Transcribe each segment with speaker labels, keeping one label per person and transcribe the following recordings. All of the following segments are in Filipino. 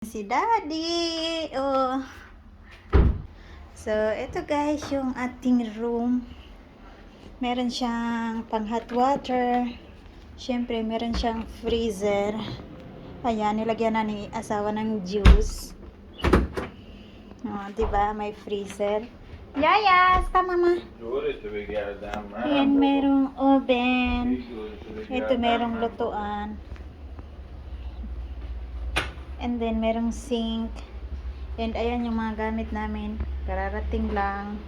Speaker 1: Si Daddy. Oh. So, ito guys, yung ating room. Meron siyang pang hot water. Siyempre, meron siyang freezer. Ayan, nilagyan na ni asawa ng juice. Oh, 'di ba? May freezer. Yaya, sa mama. Ayan, merong oven. Ito merong lutuan. And then merong sink. And ayan yung mga gamit namin. Kararating lang.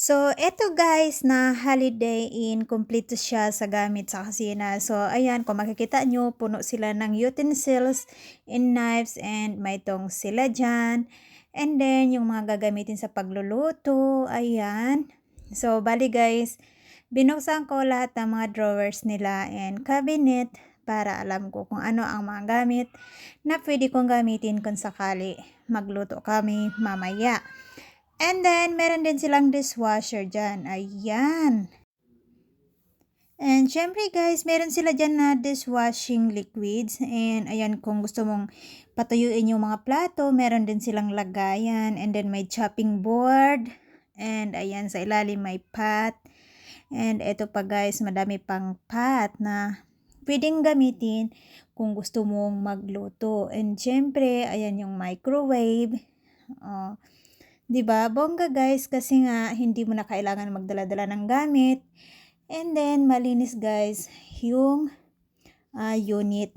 Speaker 1: So, eto guys, na Holiday Inn, kompleto siya sa gamit sa kusina. So, ayan, kung makikita nyo, puno sila ng utensils and knives and may tong sila dyan. And then, yung mga gagamitin sa pagluluto, ayan. So, bali guys, binuksan ko lahat ng mga drawers nila and cabinet para alam ko kung ano ang mga gamit na pwede kong gamitin kung sakali magluto kami mamaya. And then, meron din silang dishwasher dyan. Ayan. And syempre guys, meron sila dyan na dishwashing liquids. And ayan, kung gusto mong patuyuin yung mga plato, meron din silang lagayan. And then may chopping board. And ayan, sa ilalim may pot. And ito pa guys, madami pang pot na pwedeng gamitin kung gusto mong magluto. And syempre, ayan yung microwave. Oh, 'di ba? Bongga guys kasi nga hindi mo na kailangan magdala-dala ng gamit. And then malinis guys yung ah, unit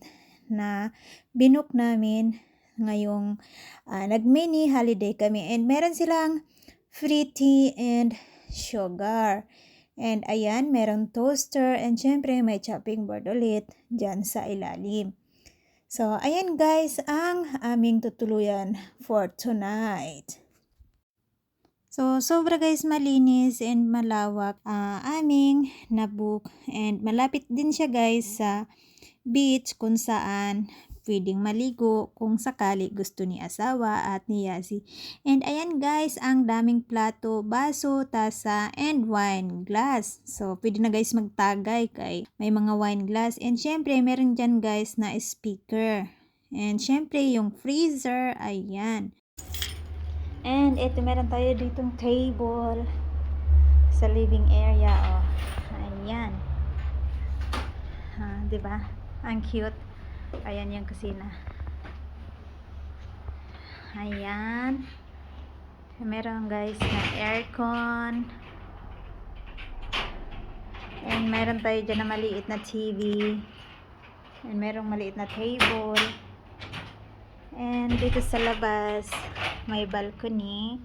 Speaker 1: na binook namin ngayong ah, nag-mini holiday kami. And meron silang free tea and sugar. And ayan, meron toaster and syempre may chopping board ulit dyan sa ilalim. So, ayan guys ang aming tutuluyan for tonight. So, sobra guys malinis and malawak ah, aming nabook and malapit din siya guys sa beach kung saan pwedeng maligo kung sakali gusto ni asawa at ni Yasi. And ayan guys, ang daming plato, baso, tasa, and wine glass. So, pwede na guys magtagay kay may mga wine glass. And syempre, meron dyan guys na speaker. And syempre, yung freezer, ayan. And ito, meron tayo ditong table sa living area. Oh. Ayan. Ha, 'di ba? Ang cute. Ayan yung kusina. Ayan. Meron guys na aircon. And meron tayo dyan na maliit na TV. And merong maliit na table. And dito sa labas, may balcony.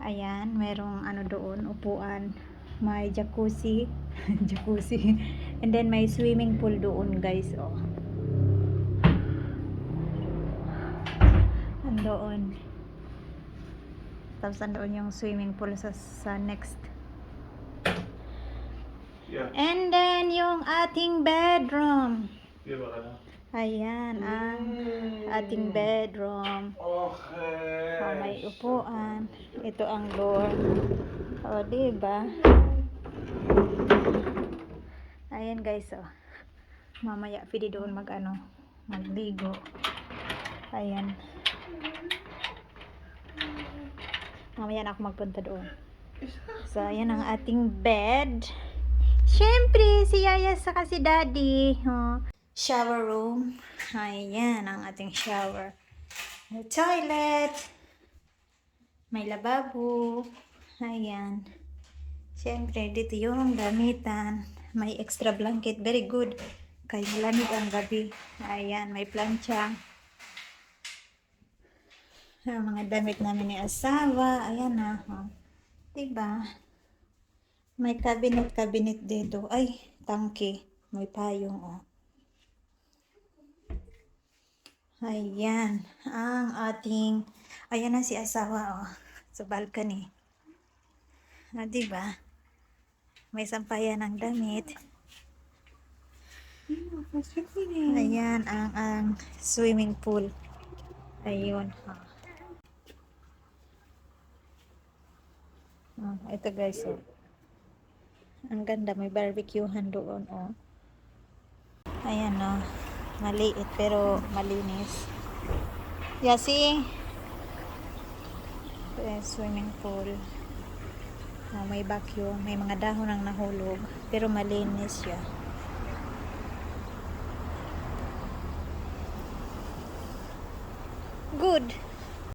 Speaker 1: Ayan, merong ano doon, upuan. May jacuzzi. jacuzzi. And then may swimming pool doon guys. Oh. Andoon. Tapos andoon yung swimming pool sa, sa next.
Speaker 2: Ja,
Speaker 1: And then yung ating bedroom.
Speaker 2: det.
Speaker 1: Ayan ang ating bedroom.
Speaker 2: Åh,
Speaker 1: Oh, may upuan. Ito ang door. O, diba? Ayan guys, oh. Mamaya, pwede doon mag ano, magligo. Ayan. Mamaya na ako magpunta doon. So, ayan ang ating bed. Siyempre, si Yaya saka si Daddy. Oh. Shower room. Ayan ang ating shower. May toilet. May lababo. Ayan. Siyempre, dito yung gamitan. May extra blanket. Very good. Kaya malamig ang gabi. Ayan, may plancha. Ang mga damit namin ni asawa. Ayan na. Oh. Diba? May cabinet-cabinet dito. Ay, tangke. May payong, oh. Ayan, ang ating, ayan na si asawa, oh, sa balcony. Ah, diba? May sampayan ng damit. Ayan, ang, ang swimming pool. Ayun, ha. Oh, ito guys, oh. Ang ganda, may barbecuehan doon, oh. Ayan, oh. Maliit pero malinis. Yeah, see? Eh, swimming pool. Oh, may vacuum. May mga dahon ang nahulog. Pero malinis siya. Good.